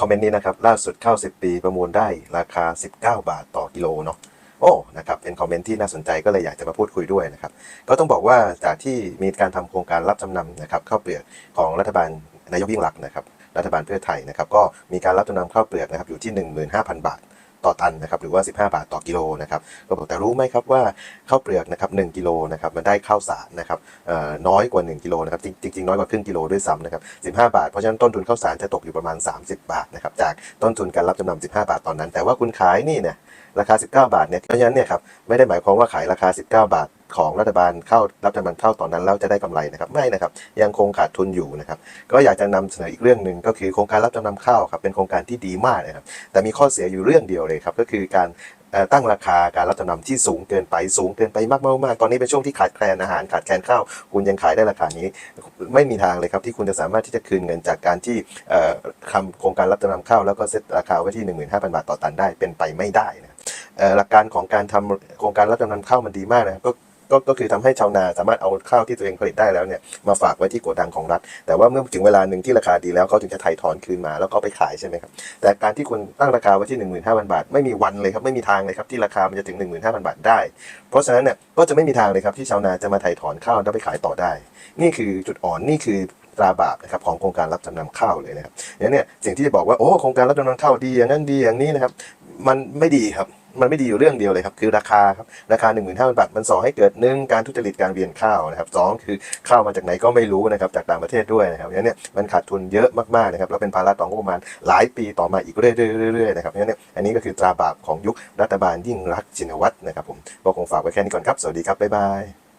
คอมเมนต์นี้นะครับ ล่าสุดเข้า10 ปีประมูลได้ราคา 19 บาทต่อกิโลเนาะโอ้นะครับเป็นคอมเมนต์ที่น่าสนใจก็เลยอยากจะมาพูดคุยด้วยนะครับ ก็ต้องบอกว่าจากที่มีการทำโครงการรับจำนำนะครับข้าวเปลือกของรัฐบาลนายกยิ่งลักษณ์นะครับรัฐบาลเพื่อไทยนะครับก็มีการรับจำนำข้าวเปลือกนะครับอยู่ที่ 15,000 บาท ต่อตันนะครับหรือว่า 15 บาทต่อกิโลนะครับก็บอกแต่รู้ไหมครับว่าข้าวเปลือกนะครับ1กิโลนะครับมันได้ข้าวสารนะครับน้อยกว่า 1กิโลนะครับจริงจริงๆน้อยกว่าครึ่งกิโลด้วยซ้ำนะครับ15 บาท เพราะฉะนั้นต้นทุนข้าวสารจะตกอยู่ประมาณ 30 บาทนะครับจากต้นทุนการรับจำนำ15 บาทตอนนั้น แต่ว่าคุณขายนี่เนี่ยราคา 19 บาทเนี่ยเพราะฉะนั้นเนี่ยครับไม่ได้หมายความว่าขายราคา 19 บาท ของรัฐบาลเข้ารับจำนำเข้าตอนนั้นแล้วจะได้กำไรนะครับไม่นะครับยังคงขาดทุนอยู่นะครับก็อยากจะนำเสนออีกเรื่องหนึ่งก็คือโครงการรับจำนำข้าวครับเป็นโครงการที่ดีมากนะครับแต่มีข้อเสียอยู่เรื่องเดียวเลยครับก็คือการตั้งราคาการรับจำนำที่สูงเกินไปสูงเกินไปมากๆมากตอนนี้เป็นช่วงที่ขาดแคลนอาหารขาดแคลนข้าวคุณยังขายได้ราคานี้ ไม่มีทางเลยครับที่คุณจะสามารถที่จะคืนเงินจากการที่ทำโครงการรับจำนำข้าวแล้วก็เซตราคาไว้ที่ 15,000 บาทต่อตันได้เป็นไปไม่ได้นะหลักการของการทำโครงการรับจำนำข้าวมันดีมากนะก็ ก็ก็คือทำให้ชาวนาสามารถเอาข้าวที่ตัวเองผลิตได้แล้วเนี่ยมาฝากไว้ที่โกดังของรัฐ แต่ว่าเมื่อถึงเวลาหนึ่งที่ราคาดีแล้วเขาถึงจะถ่ายถอนคืนมาแล้วก็ไปขายใช่ไหมครับแต่การที่คุณตั้งราคาไว้ที่ 15,000 บาท ไม่มีวันเลยครับไม่มีทางเลยครับที่ราคามันจะถึง 15,000 บาทได้ เพราะฉะนั้นเนี่ยก็จะไม่มีทางเลยครับที่ชาวนาจะมาถ่ายถอนข้าวแล้วไปขายต่อได้ นี่คือจุดอ่อนนี่คือตราบาปนะครับของโครงการรับจำนำข้าวเลยนะครับเนี่ยเนี่ยสิ่งที่จะบอกว่าโอ้โครงการรับจำนำข้าวดีอย่างนั้นดีอย่างนี้นะครับ มันไม่ดีครับ มันไม่ดีอยู่เรื่องเดียวเลยครับคือราคาครับราคา 1 5 0 0 0บาทมันส่อให้เกิดหนึ่งการทุจริตการเวียนข้าวนะครับสองคือข้าวมาจากไหนก็ไม่รู้นะครับจากต่างประเทศด้วยนะครับงั้นเนี่ยมันขาดทุนเยอะมากๆนะครับแล้วเป็นภาระต่องบประมาณหลายปีต่อมาอีกเรื่อยๆๆนะครับงั้นเนี่ยอันนี้ก็คือตราบาปของยุครัฐบาลยิ่งรักจินวัตรนะครับผมก็คงฝากไว้แค่นี้ก่อนครับสวัสดีครับบ๊ายบาย